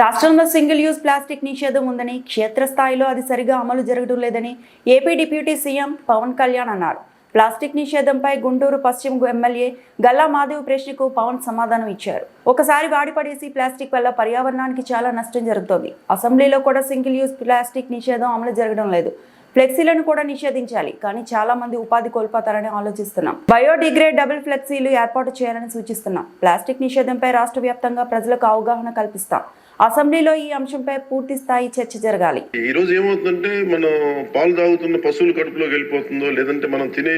రాష్ట్రంలో single use plastic నిషేధం ఉందని క్షేత్రస్థాయిలో అది సరిగా అమలు జరగడం లేదని AP deputy CM Pawan Kalyan అన్నారు. ప్లాస్టిక్ నిషేధంపై గుంటూరు పశ్చిమ ఎమ్మెల్యే గల్లా మాధవ్ ప్రశ్నకు పవన్ సమాధానం ఇచ్చారు. ఒకసారి వాడిపడేసి ప్లాస్టిక్ వల్ల పర్యావరణానికి చాలా నష్టం జరుగుతోంది. అసెంబ్లీలో కూడా సింగిల్ యూజ్ ప్లాస్టిక్ నిషేధం అమలు జరగడం లేదు. ఫ్లెక్సీలను కూడా నిషేధించాలి కానీ చాలా మంది ఉపాధి కోల్పోతారని ఆలోచిస్తున్నాం. బయోడిగ్రేడబుల్ ఫ్లెక్సీలు ఏర్పాటు చేయాలని సూచిస్తున్నాం. ప్లాస్టిక్ నిషేధంపై రాష్ట్ర వ్యాప్తంగా ప్రజలకు అవగాహన కల్పిస్తాం. అసెంబ్లీలో ఈ అంశంపై పూర్తి స్థాయి చర్చ జరగాలి. ఈ రోజు ఏమవుతుందంటే మనం పాలు తాగుతున్న పశువుల కడుపులోకి వెళ్ళిపోతుందో లేదంటే మనం తినే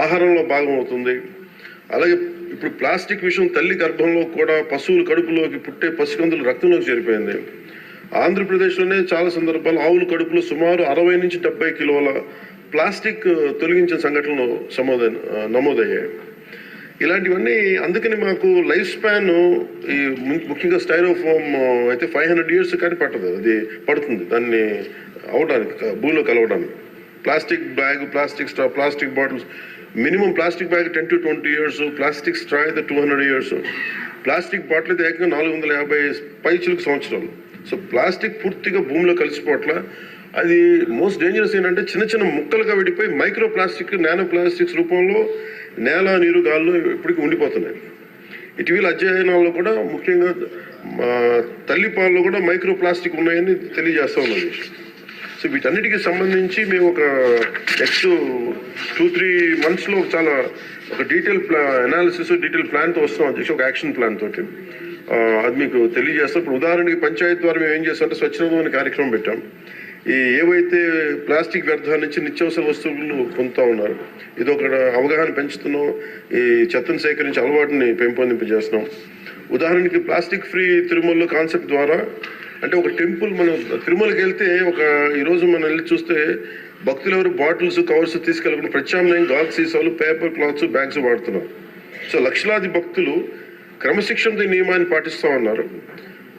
ఆహారంలో భాగం అవుతుంది. అలాగే ఇప్పుడు ప్లాస్టిక్ విషయం తల్లి గర్భంలో కూడా పశువుల కడుపులోకి పుట్టే పసికందులు రక్తంలోకి చేరిపోయింది. ఆంధ్రప్రదేశ్లోనే చాలా సందర్భాలు ఆవుల కడుపులో సుమారు అరవై నుంచి డెబ్బై కిలోల ప్లాస్టిక్ తొలగించిన సంఘటనలు సమోదై నమోదయ్యాయి. ఇలాంటివన్నీ అందుకని మాకు లైఫ్ స్పాన్ ఈ ముఖ్యంగా స్టైరోఫోమ్ అయితే ఫైవ్ హండ్రెడ్ ఇయర్స్ కానీ పట్టదు. అది పడుతుంది. దాన్ని అవడానికి భూమిలో కలవడానికి. Plastic bag plastic straw plastic bottles. Minimum plastic bag ten to twenty years plastic straw అయితే two hundred years. Plastic bottle అయితే ఏకంగా నాలుగు వందల యాభై పైచులకు సంవత్సరాలు. సో ప్లాస్టిక్ పూర్తిగా భూమిలో కలిసిపోవట్ల. అది మోస్ట్ డేంజరస్ ఏంటంటే చిన్న చిన్న ముక్కలుగా విడిపోయి మైక్రో ప్లాస్టిక్ నానో ప్లాస్టిక్స్ రూపంలో నేల నీరు గాల్లో ఇప్పటికీ ఉండిపోతున్నాయి. ఇటీవల అధ్యయనాల్లో కూడా ముఖ్యంగా మా తల్లి కూడా మైక్రో ప్లాస్టిక్ ఉన్నాయని తెలియజేస్తా ఉన్నది. సో వీటన్నిటికీ సంబంధించి మేము ఒక నెక్స్ట్ టూ త్రీ మంత్స్లో చాలా ఒక డీటెయిల్ ప్లా అనాలిసిస్ డీటెయిల్ ప్లాన్తో వస్తాం అధ్యక్ష ఒక యాక్షన్ ప్లాన్ తోటి. అది మీకు తెలియజేస్తాం. ఇప్పుడు ఉదాహరణకి పంచాయత్ ద్వారా మేము ఏం చేస్తామంటే స్వచ్ఛందం కార్యక్రమం పెట్టాం. ఈ ఏవైతే ప్లాస్టిక్ వ్యర్థాల నుంచి నిత్యావసర వస్తువులు పొందుతూ ఉన్నారు ఇది ఒక అవగాహన పెంచుతున్నాం ఈ చెత్తను సేకరించి అలవాటుని పెంపొందింపజేస్తున్నాం ఉదాహరణకి ప్లాస్టిక్ ఫ్రీ తిరుమల కాన్సెప్ట్ ద్వారా అంటే ఒక టెంపుల్ మనం తిరుమలకి వెళ్తే ఒక ఈరోజు మనం వెళ్ళి చూస్తే భక్తులు ఎవరు బాటిల్స్ కవర్స్ తీసుకెళ్ళకుండా ప్రత్యామ్నాయం గాల్ సీసాలు పేపర్ క్లాత్స్ బ్యాగ్స్ వాడుతున్నారు. సో లక్షలాది భక్తులు క్రమశిక్షణతో నియమాన్ని పాటిస్తూ ఉన్నారు.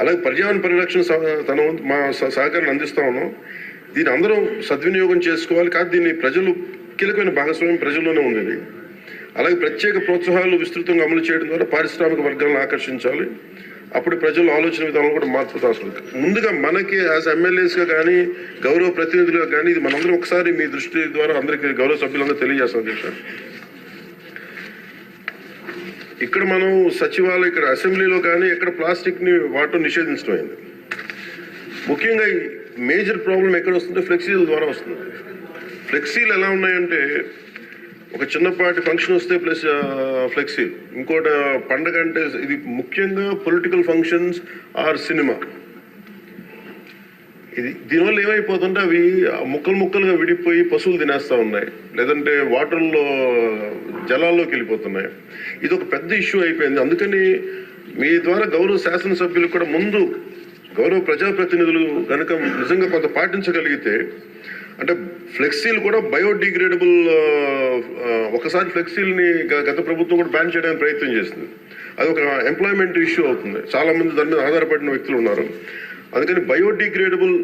అలాగే పర్యావరణ పరిరక్షణ సహ- తన మా సహ- సహకారాన్ని అందిస్తా ఉన్నాం. దీన్ని అందరం సద్వినియోగం చేసుకోవాలి కాదు దీన్ని ప్రజలు కీలకమైన భాగస్వామ్యం ప్రజల్లోనే ఉంది అలాగే ప్రత్యేక ప్రోత్సాహాలు విస్తృతంగా అమలు చేయడం ద్వారా పారిశ్రామిక వర్గాలను ఆకర్షించాలి. అప్పుడు ప్రజల ఆలోచన విధానం కూడా మార్పు అవసరం ముందుగా మనకి యాజ్ ఎమ్మెల్యేస్గా కానీ గౌరవ ప్రతినిధులుగా కానీ ఇది మనందరం ఒకసారి మీ దృష్టి ద్వారా అందరికీ గౌరవ సభ్యులందరూ తెలియజేస్తాం అధ్యక్ష. ఇక్కడ మనం సచివాలయం ఇక్కడ అసెంబ్లీలో కానీ ఎక్కడ ప్లాస్టిక్ని ని నిషేధించడం అయింది ముఖ్యంగా మేజర్ ప్రాబ్లం ఎక్కడ వస్తుంటే ఫ్లెక్సీల ద్వారా వస్తుంది. ఫ్లెక్సీలు ఎలా ఉన్నాయంటే ఒక చిన్నపాటి ఫంక్షన్ వస్తే ప్లస్ ఫ్లెక్సీ ఇంకోటి పండగ అంటే ఇది ముఖ్యంగా పొలిటికల్ ఫంక్షన్స్ ఆర్ సినిమా. ఇది దీనివల్ల ఏమైపోతుంటే అవి ముక్కలు ముక్కలుగా విడిపోయి పశువులు తినేస్తా ఉన్నాయి. లేదంటే వాటర్లో జలాల్లోకి వెళ్ళిపోతున్నాయి. ఇది ఒక పెద్ద ఇష్యూ అయిపోయింది. అందుకని మీ ద్వారా గౌరవ శాసనసభ్యులు కూడా ముందు గౌరవ ప్రజాప్రతినిధులు కనుక నిజంగా కొంత పాటించగలిగితే అంటే ఫ్లెక్సీలు కూడా బయోడిగ్రేడబుల్ ఒకసారి ఫ్లెక్సీల్ని గత ప్రభుత్వం కూడా బ్యాన్ చేయడానికి ప్రయత్నం చేసింది. అది ఒక ఎంప్లాయ్మెంట్ ఇష్యూ అవుతుంది. చాలామంది దాని మీద ఆధారపడిన వ్యక్తులు ఉన్నారు. అందుకని బయోడిగ్రేడబుల్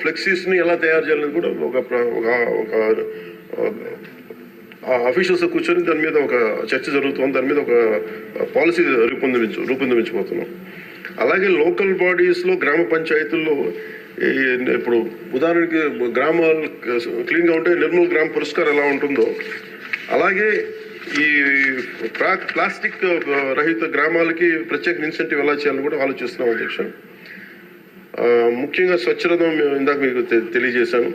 ఫ్లెక్సీస్ని ఎలా తయారు చేయాలని కూడా ఒక ఒక ఒక అఫీషియల్స్ కూర్చొని దాని మీద ఒక చర్చ జరుగుతుంది. దాని మీద ఒక పాలసీ రూపొందించు రూపొందించబోతున్నాం. అలాగే లోకల్ బాడీస్లో గ్రామ పంచాయతీల్లో ఇప్పుడు ఉదాహరణకి గ్రామాలు క్లీన్గా ఉంటే నిర్మల్ గ్రామ పురస్కారం ఎలా ఉంటుందో. అలాగే ఈ ప్లాస్టిక్ రహిత గ్రామాలకి ప్రత్యేక ఇన్సెంటివ్ ఎలా చేయాలని కూడా ఆలోచిస్తున్నాం అధ్యక్ష. ముఖ్యంగా స్వచ్ఛరథం ఇందాక మీకు తెలియజేశాను.